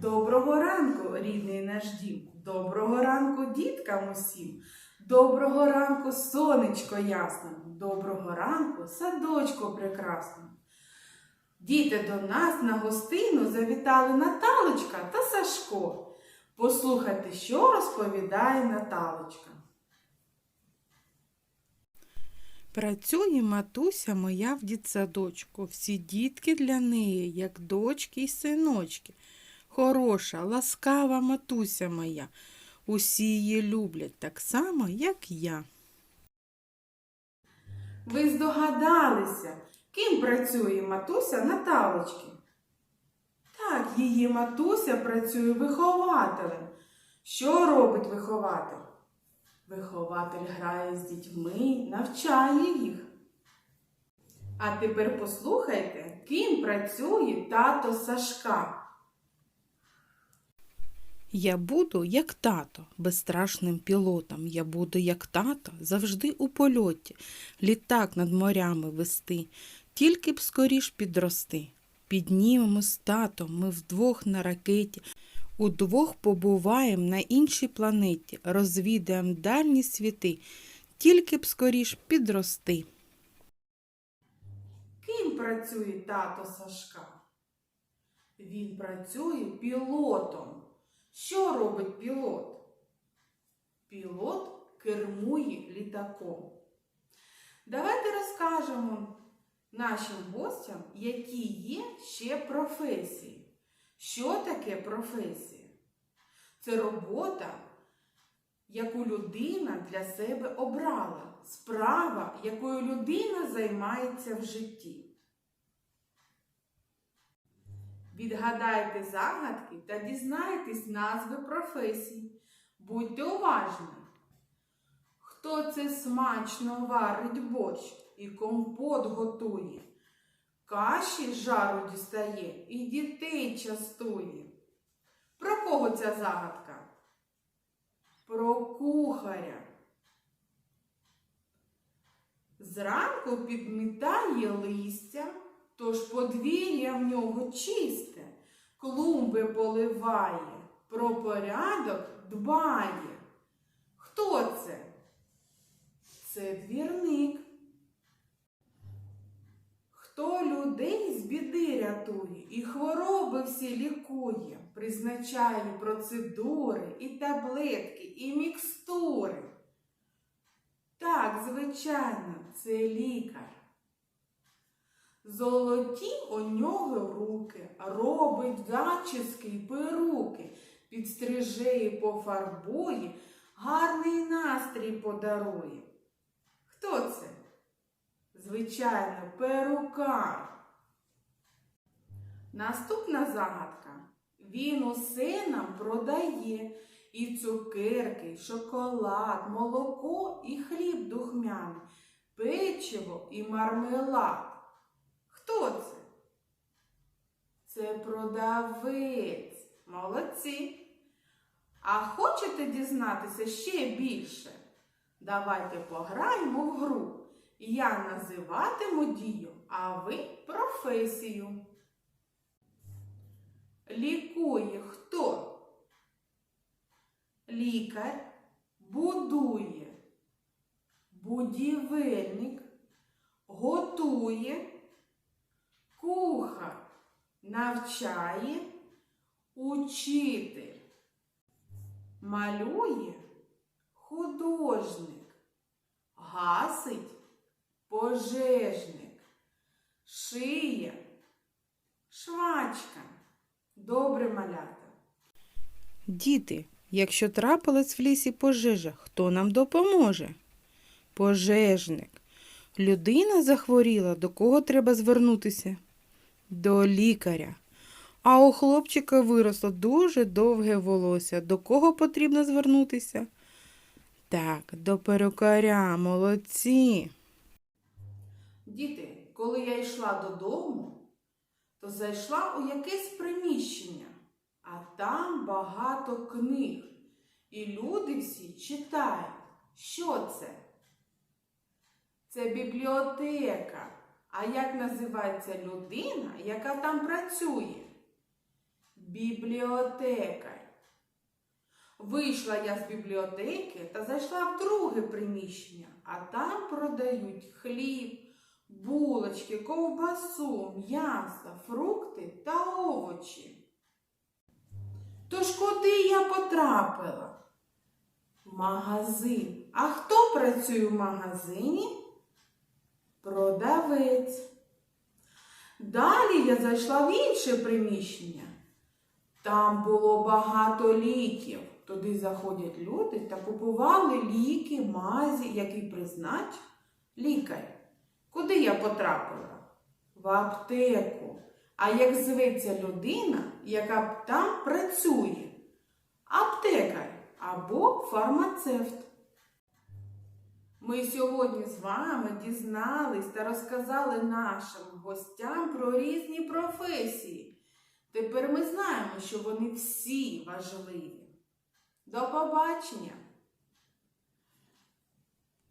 Доброго ранку, рідний наш дім. Доброго ранку, діткам усім. Доброго ранку, сонечко ясно. Доброго ранку, садочко прекрасно. Діти до нас на гостину завітали Наталочка та Сашко. Послухайте, що розповідає Наталочка. Працює матуся моя в дітсадочку. Всі дітки для неї, як дочки й синочки. Хороша, ласкава матуся моя. Усі її люблять так само, як я. Ви здогадалися, ким працює матуся Наталочки? Так, її матуся працює вихователем. Що робить вихователь? Вихователь грає з дітьми, навчає їх. А тепер послухайте, ким працює тато Сашка. Я буду, як тато, безстрашним пілотом. Я буду, як тато, завжди у польоті, літак над морями вести, тільки б скоріш підрости. Піднімемо з татом ми вдвох на ракеті, удвох побуваєм на іншій планеті, розвідаєм дальні світи, тільки б скоріш підрости. Ким працює тато Сашка? Він працює пілотом. Що робить пілот? Пілот кермує літаком. Давайте розкажемо нашим гостям, які є ще професії. Що таке професія? Це робота, яку людина для себе обрала, справа, якою людина займається в житті. Відгадайте загадки та дізнайтесь назви професій. Будьте уважні. Хто це смачно варить борщ і компот готує? Каші жару дістає і дітей частує. Про кого ця загадка? Про кухаря. Зранку підмітає листя, тож подвір'я в нього чисте, клумби поливає, про порядок дбає. Хто це? Це двірник. Хто людей з біди рятує і хвороби всі лікує, призначає процедури і таблетки, і мікстури. Так, звичайно, це лікар. Золоті у нього руки, робить зачіски й перуки, підстриже і пофарбує, гарний настрій подарує. Хто це? Звичайно, перукар. Наступна загадка. Він усе нам продає. І цукерки, і шоколад, молоко і хліб духмяний, печиво і мармелад. Хто це? Це продавець. Молодці. А хочете дізнатися ще більше? Давайте пограємо в гру. Я називатиму дію, а ви професію. Лікує хто? Лікар будує, будівельник готує, кухар навчає, учитель, малює художник, гасить пожежник, шиє, швачка. Добре малята. Діти, якщо трапилась в лісі пожежа, хто нам допоможе? Пожежник. Людина захворіла, до кого треба звернутися? До лікаря. А у хлопчика виросло дуже довге волосся. До кого потрібно звернутися? Так, до перукаря, молодці. Діти, коли я йшла додому, то зайшла у якесь приміщення, а там багато книг. І люди всі читають. Що це? Це бібліотека. А як називається людина, яка там працює? бібліотекар. Вийшла я з бібліотеки та зайшла в друге приміщення, а там продають хліб, булочки, ковбасу, м'ясо, фрукти та овочі. Тож куди я потрапила? Магазин. А хто працює в магазині? Продавець. Далі я зайшла в інше приміщення. Там було багато ліків. Туди заходять люди та купували ліки, мазі, які призначив лікар. Куди я потрапила? В аптеку. А як зветься людина, яка там працює? Аптекар або фармацевт. Ми сьогодні з вами дізнались та розказали нашим гостям про різні професії. Тепер ми знаємо, що вони всі важливі. До побачення!